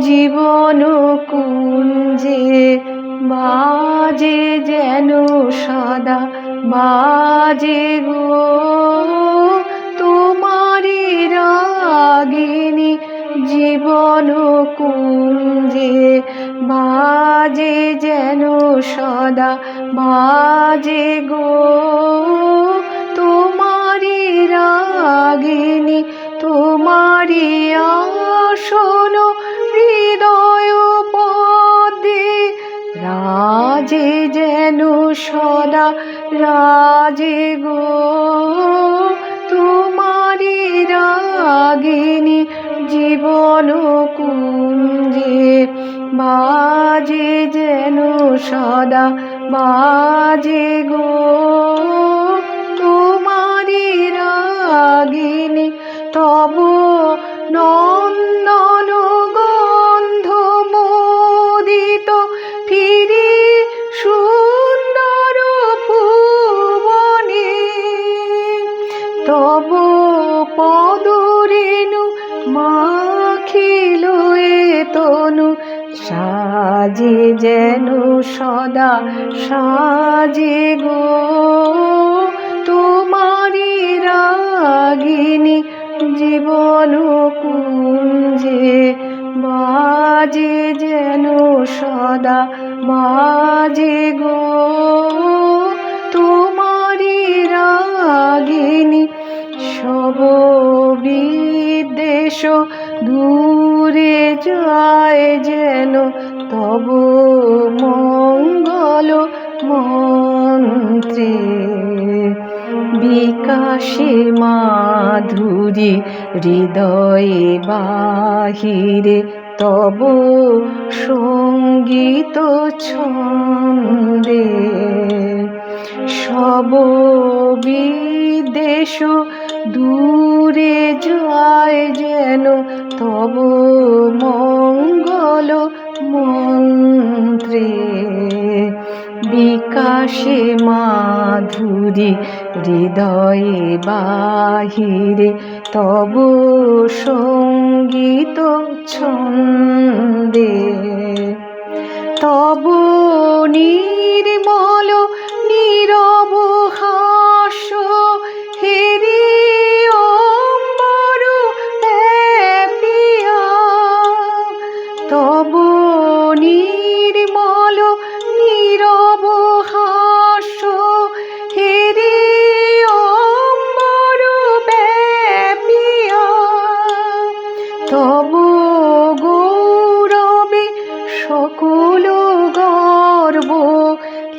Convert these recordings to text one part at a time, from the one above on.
জীবন কুঞ্জে বাজে যেন সদা, বাজে গো তোমারি রাগিনী জীবন কুঞ্জে বাজে যেন সদা, বাজে গো তোমারি রাগিনী তোমারি আসন রাজে যেন সদা রাজে গো। তোমারি রাগিনী জীবন কুঞ্জে বাজে যেন সদা বাজে গো। তনু সাজে যেন সদা, সাজে গো তোমারি রাগিনী জীবন কুঞ্জে বাজে যেন সদা বাজে গো তোমারি রাগিনী, সব বিদ্বেষ দূরে যায় যেন তব মঙ্গল মন্ত্রে। বিকাশে মাধুরী, হৃদয়ে বাহিরে তব সংগীত ছন্দে। সব বিদেশ দূরে যায় যেন তব মঙ্গল মন্ত্রে। বিকাশে মাধুরী, হৃদয়ে বাহিরে তব সংগীত ছন্দে। তব নির্মল, নীরব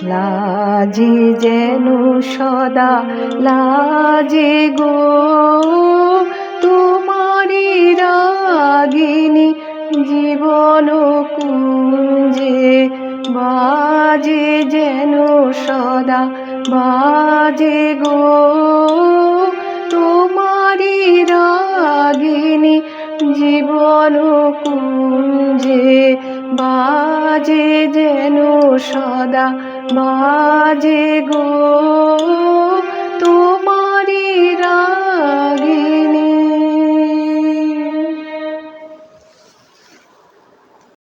লাজে যেন সদা লাজে গো। তোমারি রাগিনী জীবন কুঞ্জে বাজে যেন সদা বাজে গো। তোমারি রাগিনী জীবন কুঞ্জে বাজে যেন সদা মাঝে গো তুমি